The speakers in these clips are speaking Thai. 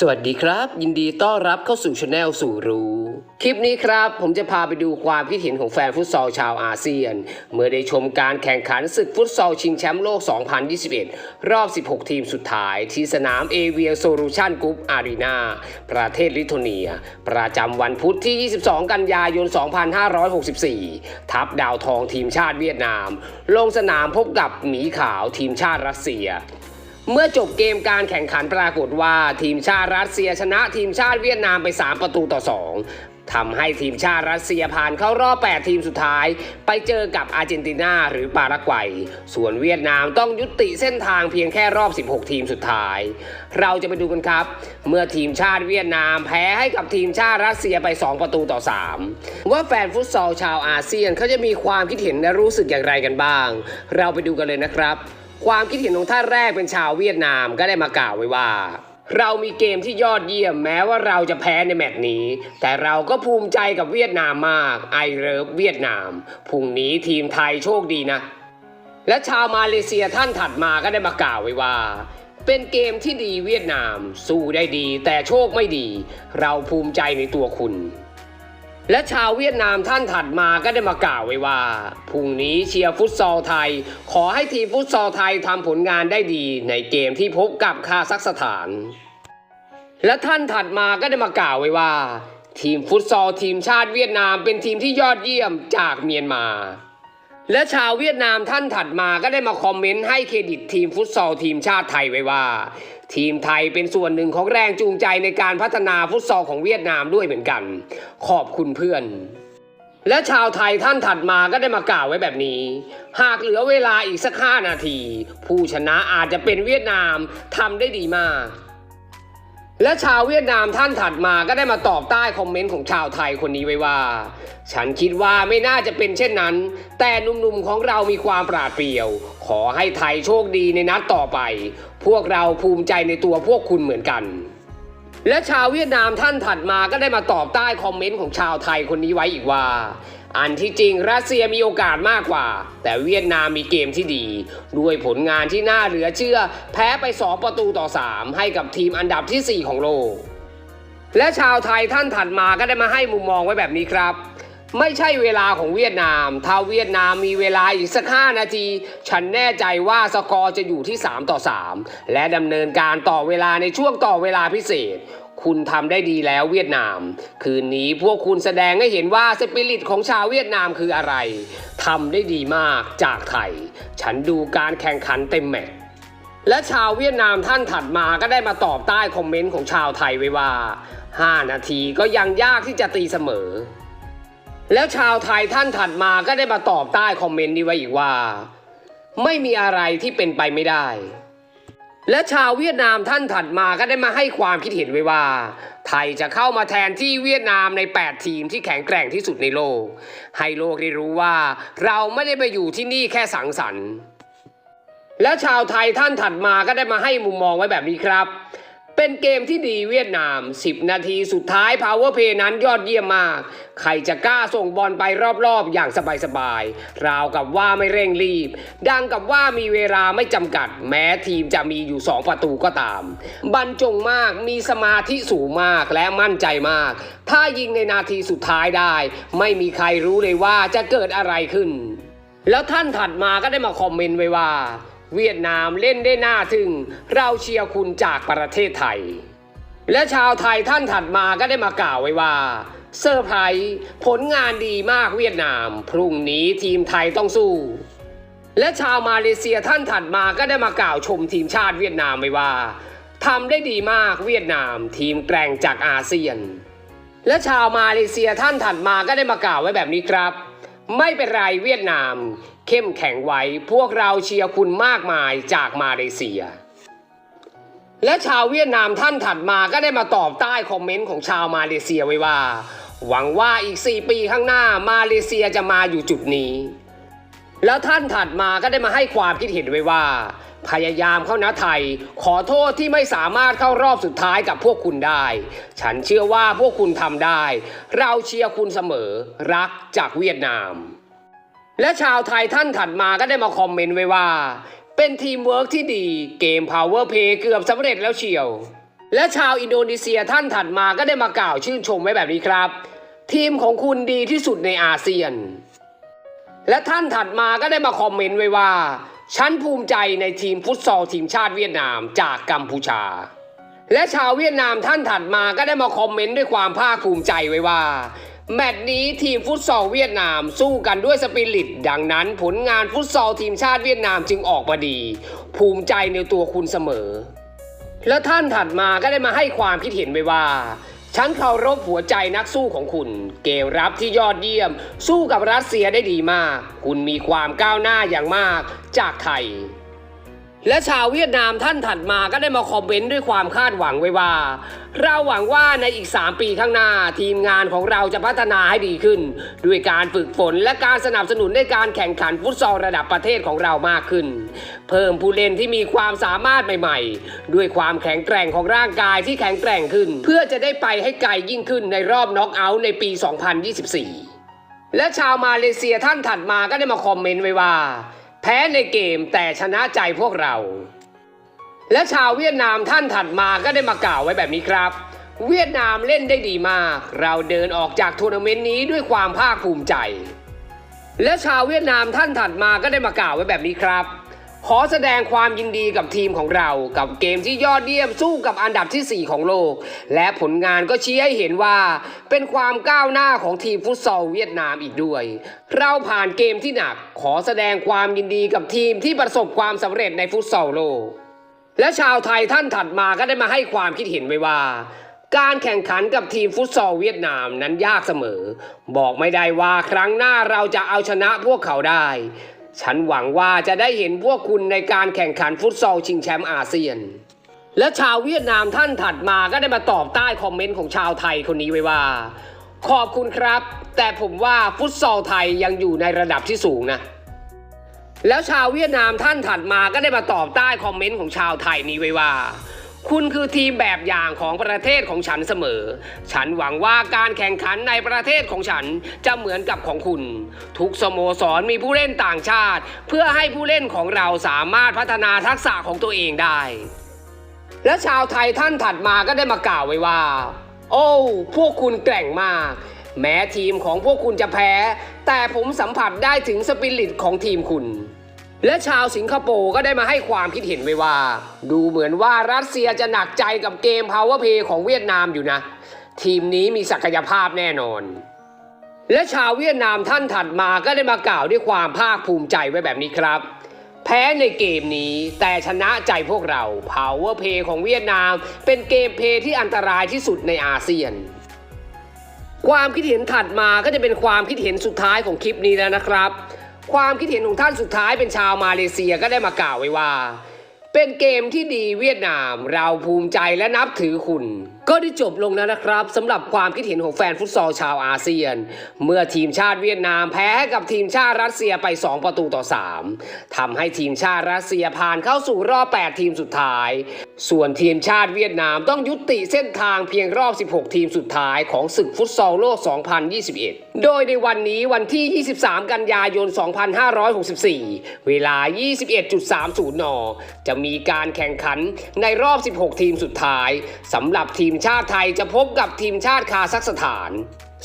สวัสดีครับ ยินดีต้อนรับเข้าสู่ช anel สู่รู้ คลิปนี้ครับ ผมจะพาไปดูความคิดเห็นของแฟนฟุตซอลชาวอาเซียน เมื่อได้ชมการแข่งขันศึกฟุตซอลชิงแชมป์โลก 2021 รอบ 16 ทีมสุดท้าย ที่สนามเอเวียโซลูชันกรุ๊ปอารีนาประเทศลิทัวเนีย ประจำวันพุธที่ 22 กันยายน 2564 ทัพดาวทองทีมชาติเวียดนาม ลงสนามพบกับหมีขาวทีมชาติรัสเซีย เมื่อจบเกมการแข่งขันปรากฏว่าทีมชาติรัสเซียชนะทีมชาติเวียดนามไป 3 ประตูต่อ 2ทำให้ทีมชาติรัสเซียผ่านเข้ารอบ 8 ทีมสุดท้าย ไปเจอกับอาร์เจนตินาหรือปารากวัย ส่วนเวียดนามต้องยุติเส้นทางเพียงแค่รอบ 16 ทีมสุดท้าย เราจะไปดูกันครับ เมื่อทีมชาติเวียดนามแพ้ให้กับทีมชาติรัสเซียไป 2 ประตูต่อ 3 ว่าแฟนฟุตซอลชาวอาเซียนเขาจะมีความคิดเห็นและรู้สึกอย่างไรกันบ้าง เราไปดูกันเลยนะครับ ความคิดเห็นของท่านแรกเป็นชาวเวียดนามก็ได้มากล่าวไว้ว่า เรามีเกมที่ยอดเยี่ยมแม้ว่าเราจะแพ้ในแมตช์นี้ แต่เราก็ภูมิใจกับเวียดนามมากไอเลิฟเวียดนามพรุ่งนี้ทีมไทยโชคดีนะ และชาวมาเลเซียท่านถัดมาก็ได้มากล่าวไว้ว่าเป็นเกมที่ดีเวียดนาม สู้ได้ดีแต่โชคไม่ดี เราภูมิใจในตัวคุณ และชาวเวียดนามท่านถัดมาก็ได้มากล่าวไว้ว่าพรุ่งนี้เชียร์ฟุตซอลไทย ขอให้ทีมฟุตซอลไทยทำผลงานได้ดีในเกมที่พบกับคาซัคสถาน และท่านถัดมาก็ได้มากล่าวไว้ว่า ทีมฟุตซอลทีมชาติเวียดนามเป็นทีมที่ยอดเยี่ยมจากเมียนมา และชาวเวียดนามท่านถัดมาก็ได้มาคอมเมนต์ให้เครดิตทีมฟุตซอลทีมชาติไทยไว้ว่า ทีมไทยเป็นส่วนหนึ่งของแรงจูงใจในการพัฒนาฟุตซอลของเวียดนามด้วยเหมือนกัน ขอบคุณเพื่อนและชาวไทยท่านถัดมาก็ได้มากล่าวไว้แบบนี้ หากเหลือเวลาอีกสักห้านาที ผู้ชนะอาจจะเป็นเวียดนามทำได้ดีมาก และชาวเวียดนามท่านถัดมาก็ได้มาตอบใต้คอมเมนต์ของชาวไทยคนนี้ไว้ว่า ฉันคิดว่าไม่น่าจะเป็นเช่นนั้น แต่หนุ่มๆของเรามีความปราดเปรียว ขอให้ไทยโชคดีในนัดต่อไป พวกเราภูมิใจในตัวพวกคุณเหมือนกัน และชาวเวียดนามท่านถัดมาก็ได้มาตอบใต้คอมเมนต์ของชาวไทยคนนี้ไว้อีกว่า อันที่จริงรัสเซียมีโอกาสมากกว่า แต่เวียดนามมีเกมที่ดี ด้วยผลงานที่น่าเหลือเชื่อ แพ้ไป 2 ประตูต่อ 3 ให้กับทีมอันดับทีสี่ 4 ของโลก และชาวไทยท่านถัดมาก็ได้มาให้มุมมองไว้แบบนี้ครับไม่ใช่เวลาของเวียดนาม ถ้าเวียดนามมีเวลาอีกสัก 5 นาที ฉันแน่ใจว่าสกอร์จะอยู่ที่ 3 ต่อ 3 และดำเนินการต่อเวลาในช่วงต่อเวลาพิเศษ คุณทำได้ดีแล้วเวียดนาม คืนนี้พวกคุณแสดงให้เห็นว่าสปิริตของชาวเวียดนามคืออะไรทำได้ดีมากจากไทย ฉันดูการแข่งขันเต็มแมตช์และชาวเวียดนามท่านถัดมาก็ได้มาตอบใต้คอมเมนต์ของชาวไทยไว้ว่า 5 นาทีก็ยังยากที่จะตีเสมอ แล้วชาวไทยท่านถัดมาก็ได้มาตอบใต้คอมเมนต์นี้ไว้อีกว่า ไม่มีอะไรที่เป็นไปไม่ได้ และชาวเวียดนามท่านถัดมาก็ได้มาให้ความคิดเห็นไว้ว่า ไทยจะเข้ามาแทนที่เวียดนามใน 8 ทีมที่แข็งแกร่งที่สุดในโลก ให้โลกได้รู้ว่าเราไม่ได้ไปอยู่ที่นี่แค่สังสรรค์ และชาวไทยท่านถัดมาก็ได้มาให้มุมมองไว้แบบนี้ครับ เป็นเกมที่ดีเวียดนาม 10 นาทีสุดท้าย Power Play นั้นยอดเยี่ยมมาก ใครจะกล้าส่งบอลไปรอบๆ อย่างสบายๆ ราวกับว่าไม่เร่งรีบ ดังกับว่ามีเวลาไม่จำกัด แม้ทีมจะมีอยู่ 2 ประตูก็ตาม บรรจงมากมีสมาธิสูงมากและมั่นใจมาก ถ้ายิงในนาทีสุดท้ายได้ ไม่มีใครรู้เลยว่าจะเกิดอะไรขึ้น แล้วท่านถัดมาก็ได้มาคอมเมนต์ไว้ว่า เวียดนามเล่นได้น่าทึ่ง เราเชียร์คุณจากประเทศไทย และชาวไทยท่านถัดมาก็ได้มากล่าวไว้ว่าเซอร์ไพรส์ผลงานดีมากเวียดนาม พรุ่งนี้ทีมไทยต้องสู้ และชาวมาเลเซียท่านถัดมาก็ได้มากล่าวชมทีมชาติเวียดนามไว้ว่าทำได้ดีมากเวียดนาม ทีมแกร่งจากอาเซียน และชาวมาเลเซียท่านถัดมาก็ได้มากล่าวไว้แบบนี้ครับ ไม่เป็นไรเวียดนาม เข้มแข็งไว้พวกเราเชียร์คุณมากมายจากมาเลเซีย และชาวเวียดนามท่านถัดมาก็ได้มาตอบใต้คอมเมนต์ของชาวมาเลเซียไว้ว่า หวังว่าอีก 4 ปีข้างหน้ามาเลเซียจะมาอยู่จุดนี้ แล้วท่านถัดมาก็ได้มาให้ความคิดเห็นไว้ว่า พยายามเข้านะไทย ขอโทษที่ไม่สามารถเข้ารอบสุดท้ายกับพวกคุณได้ ฉันเชื่อว่าพวกคุณทำได้ เราเชียร์คุณเสมอ รักจากเวียดนาม และชาวไทยท่านถัดมาก็ได้มาคอมเมนต์ไว้ว่า เป็นทีมเวิร์กที่ดีเกม Power Play เกือบสำเร็จแล้วเชียว และชาวอินโดนีเซียท่านถัดมาก็ได้มากล่าวชื่นชมไว้แบบนี้ครับ ทีมของคุณดีที่สุดในอาเซียน และท่านถัดมาก็ได้มาคอมเมนต์ไว้ว่า ฉันภูมิใจในทีมฟุตซอลทีมชาติเวียดนามจากกัมพูชา และชาวเวียดนามท่านถัดมาก็ได้มาคอมเมนต์ด้วยความภาคภูมิใจไว้ว่า แมตช์นี้ทีมฟุตซอลเวียดนามสู้กันด้วยสปิริต ดังนั้นผลงานฟุตซอลทีมชาติเวียดนามจึงออกมาดี ภูมิใจในตัวคุณเสมอ แล้วท่านถัดมาก็ได้มาให้ความคิดเห็นไว้ว่า ฉันเคารพหัวใจนักสู้ของคุณ เกมรับที่ยอดเยี่ยม สู้กับรัสเซียได้ดีมาก คุณมีความก้าวหน้าอย่างมากจากไทย และชาวเวียดนามท่านถัดมาก็ได้มาคอมเมนต์ด้วยความคาดหวังไว้ว่า เราหวังว่าในอีก 3 ปีข้างหน้า ทีมงานของเราจะพัฒนาให้ดีขึ้น ด้วยการฝึกฝนและการสนับสนุนในการแข่งขันฟุตซอลระดับประเทศของเรามากขึ้น เพิ่มผู้เล่นที่มีความสามารถใหม่ๆ ด้วยความแข็งแกร่งของร่างกายที่แข็งแกร่งขึ้น เพื่อจะได้ไปให้ไกลยิ่งขึ้นในรอบน็อกเอาท์ในปี 2024 และชาวมาเลเซียท่านถัดมาก็ได้มาคอมเมนต์ไว้ว่า แพ้ในเกมแต่ชนะใจพวกเรา และชาวเวียดนามท่านถัดมาก็ได้มากล่าวไว้แบบนี้ครับ เวียดนามเล่นได้ดีมาก เราเดินออกจากทัวร์นาเมนต์นี้ด้วยความภาคภูมิใจ และชาวเวียดนามท่านถัดมาก็ได้มากล่าวไว้แบบนี้ครับ ขอแสดงความยินดีกับทีมของเรา กับเกมที่ยอดเยี่ยมสู้กับอันดับทีสี่ 4 ของโลก และผลงานก็ชี้ให้เห็นว่า เป็นความก้าวหน้าของทีมฟุตซอลเวียดนามอีกด้วย เราผ่านเกมที่หนัก ขอแสดงความยินดีกับทีมที่ประสบความสำเร็จในฟุตซอลโลก และชาวไทยท่านถัดมาก็ได้มาให้ความคิดเห็นไว้ว่าการแข่งขันกับทีมฟุตซอลเวียดนามนั้นยากเสมอ บอกไม่ได้ว่าครั้งหน้าเราจะเอาชนะพวกเขาได้ ฉันหวังว่าจะได้เห็นพวกคุณในการแข่งขันฟุตซอลชิงแชมป์อาเซียน และชาวเวียดนามท่านถัดมาก็ได้มาตอบใต้คอมเมนต์ของชาวไทยคนนี้ไว้ว่า ขอบคุณครับ แต่ผมว่าฟุตซอลไทยยังอยู่ในระดับที่สูงนะ แล้วชาวเวียดนามท่านถัดมาก็ได้มาตอบใต้คอมเมนต์ของชาวไทยนี้ไว้ว่า คุณคือทีมแบบอย่างของประเทศของฉันเสมอ ฉันหวังว่าการแข่งขันในประเทศของฉันจะเหมือนกับของคุณ ทุกสโมสรมีผู้เล่นต่างชาติ เพื่อให้ผู้เล่นของเราสามารถพัฒนาทักษะของตัวเองได้ และชาวไทยท่านถัดมาก็ได้มากล่าวไว้ว่า โอ้ พวกคุณแกร่งมาก แม้ทีมของพวกคุณจะแพ้ แต่ผมสัมผัสได้ถึงสปิริตของทีมคุณ และชาวสิงคโปร์ก็ได้มาให้ความคิดเห็นไว้ว่า ดูเหมือนว่ารัสเซียจะหนักใจกับเกม Power Play ของเวียดนามอยู่นะ ทีมนี้มีศักยภาพแน่นอน และชาวเวียดนามท่านถัดมาก็ได้มากล่าวด้วยความภาคภูมิใจไว้แบบนี้ครับ แพ้ในเกมนี้แต่ชนะใจพวกเรา Power Play ของเวียดนาม เป็นเกมเพย์ที่อันตรายที่สุดในอาเซียน ความคิดเห็นถัดมาก็จะเป็นความคิดเห็นสุดท้ายของคลิปนี้แล้วนะครับ ความคิดเห็นของท่านสุดท้ายเป็นชาวมาเลเซียก็ได้มากล่าวไว้ว่า เป็นเกมที่ดีเวียดนามเราภูมิใจและนับถือคุณ ก็ได้จบลงแล้วนะครับสำหรับความคิดเห็นของแฟนฟุตซอลชาวอาเซียน เมื่อทีมชาติเวียดนามแพ้ให้กับทีมชาติรัสเซียไป 2 ประตูต่อ 3ทำให้ทีมชาติรัสเซียผ่านเข้าสู่รอบ 8 ทีมสุดท้าย ส่วนทีมชาติเวียดนามต้องยุติเส้นทางเพียงรอบ 16 ทีมสุดท้ายของศึกฟุตซอลโลก 2021 โดยในวันนี้วันที่ 23 กันยายน 2564 เวลา 21.30 น จะมีการแข่งขันในรอบ 16 ทีมสุดท้ายสำหรับทีมชาติไทยจะพบกับทีมชาติคาซัคสถาน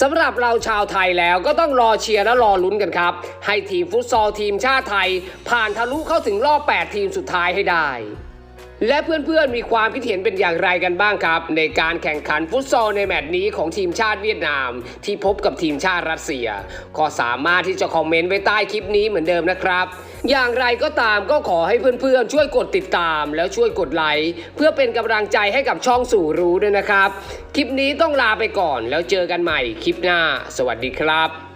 สำหรับเราชาวไทยแล้วก็ต้องรอเชียร์และรอลุ้นกันครับ ให้ทีมฟุตซอลทีมชาติไทย ผ่านทะลุเข้าถึงรอบ 8 ทีมสุดท้ายให้ได้ และเพื่อนๆมีความคิดเห็นเป็นอย่างไรกันบ้างครับ ในการแข่งขันฟุตซอลในแมตช์นี้ของทีมชาติเวียดนาม ที่พบกับทีมชาติรัสเซีย ก็สามารถที่จะคอมเมนต์ไว้ใต้คลิปนี้เหมือนเดิมนะครับ อย่างไรก็ตามก็ขอให้เพื่อนๆ ช่วยกดติดตามแล้วช่วยกดไลค์เพื่อเป็นกำลังใจให้กับช่องสู่รู้ด้วยนะครับ คลิปนี้ต้องลาไปก่อนแล้วเจอกันใหม่คลิปหน้า สวัสดีครับ